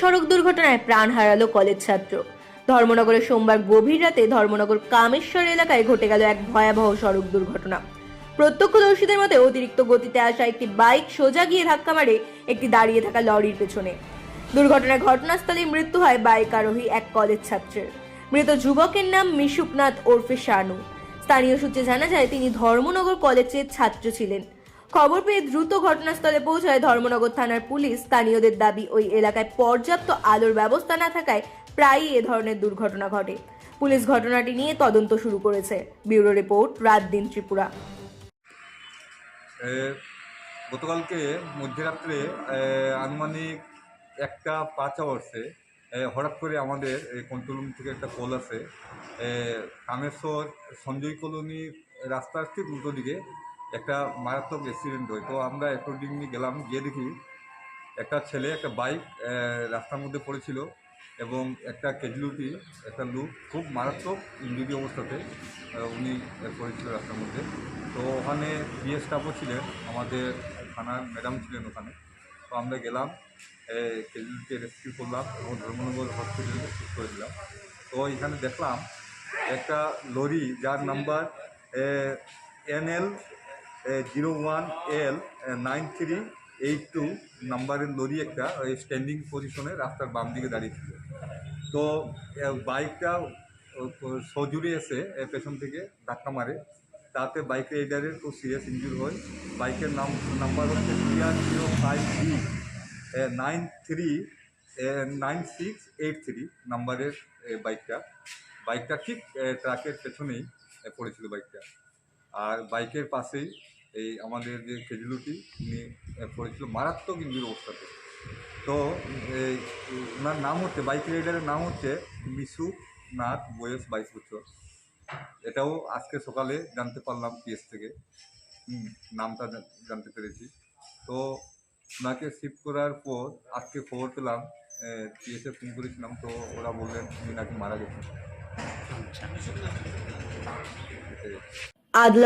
সড়ক দুর্ঘটনায় প্রাণ হারালো কলেজ ছাত্র। ধর্মনগরে সোমবার গভীর রাতে ধর্মনগর কামেশ্বর এলাকায় ঘটে গেল এক ভয়াবহ সড়ক দুর্ঘটনা। প্রত্যক্ষদর্শীদের মতে অতিরিক্ত গতিতে আসা একটি বাইক সোজা গিয়ে ধাক্কা মারে একটি দাঁড়িয়ে থাকা লরির পেছনে। দুর্ঘটনায় ঘটনাস্থলে মৃত্যু হয় বাইক আরোহী এক কলেজ ছাত্রের। মৃত যুবকের নাম মিশুকনাথ ওরফে শানু। স্থানীয় সূত্রে জানা যায়, তিনি ধর্মনগর কলেজের ছাত্র ছিলেন। খবর পেয়ে দ্রুত ঘটনাস্থলে পৌঁছায় ধর্মনগর থানার পুলিশ। স্থানীয়দের দাবি, ওই এলাকায় পর্যাপ্ত আলোর ব্যবস্থা না থাকায় প্রায়ই এ ধরনের দুর্ঘটনা ঘটে। পুলিশ ঘটনাটি নিয়ে তদন্ত শুরু করেছে। ব্যুরো রিপোর্ট, রাত দিন ত্রিপুরা। গতকালকে মধ্যরাত্রে আনুমানিক একটা পাঁচ আওয়ার্সে হঠাৎ করে আমাদের কন্ট্রোল রুম থেকে একটা কল আছে কামেশ্বর সঞ্জয় কলোনি রাস্তার ঠিক উল্টো দিকে একটা মারাত্মক অ্যাক্সিডেন্ট হয়। তো আমরা অ্যাকর্ডিংলি গেলাম, গিয়ে দেখি একটা ছেলে, একটা বাইক রাস্তার মধ্যে পড়েছিল এবং একটা ক্যাজুয়ালিটি একটা লোক খুব মারাত্মক ইঞ্জুরি অবস্থাতে উনি পড়েছিল রাস্তার মধ্যে। তো ওখানে বিএস স্টাফও ছিলেন, আমাদের থানার ম্যাডাম ছিলেন ওখানে। তো আমরা গেলাম ক্যাজুয়ালিটি রেস্কিউ করলাম এবং ধর্মনগর হসপিটালে শিফট করে দিলাম। তো এখানে দেখলাম একটা লরি যার number N L zero one L nine three eight two নাম্বারের লরি একটা, ওই স্ট্যান্ডিং পজিশনে রাস্তার বাম দিকে দাঁড়িয়ে ছিল। তো বাইকটা সজুরে এসে পেছন থেকে ধাক্কা মারে। তাতে বাইক রাইডারের খুব সিরিয়াস ইঞ্জুরি হয়। বাইকের নাম নাম্বার হচ্ছে BR zero five B nine three nine six eight three নাম্বারের বাইকটা বাইকটা ঠিক ট্রাকের পেছনেই পড়েছিল বাইকটা আর বাইকের পাশেই এই আমাদের যে খেজুলুটি উনি পড়েছিল মারাত্মক ইঞ্জুরি অবস্থাতে। তো এই ওনার নাম হচ্ছে বাইক রাইডারের নাম হচ্ছে মিশু নাথ বয়স বাইশ বছর। এটাও আজকে সকালে জানতে পারলাম পিএস থেকে। নামটা জানতে পেরেছি। তো ওনাকে শিফট করার পর আজকে খবর পেলাম পিএসে ফোন করেছিলাম তো ওরা বললেন উনি নাকি মারা গেছেন। এটাই। আদলা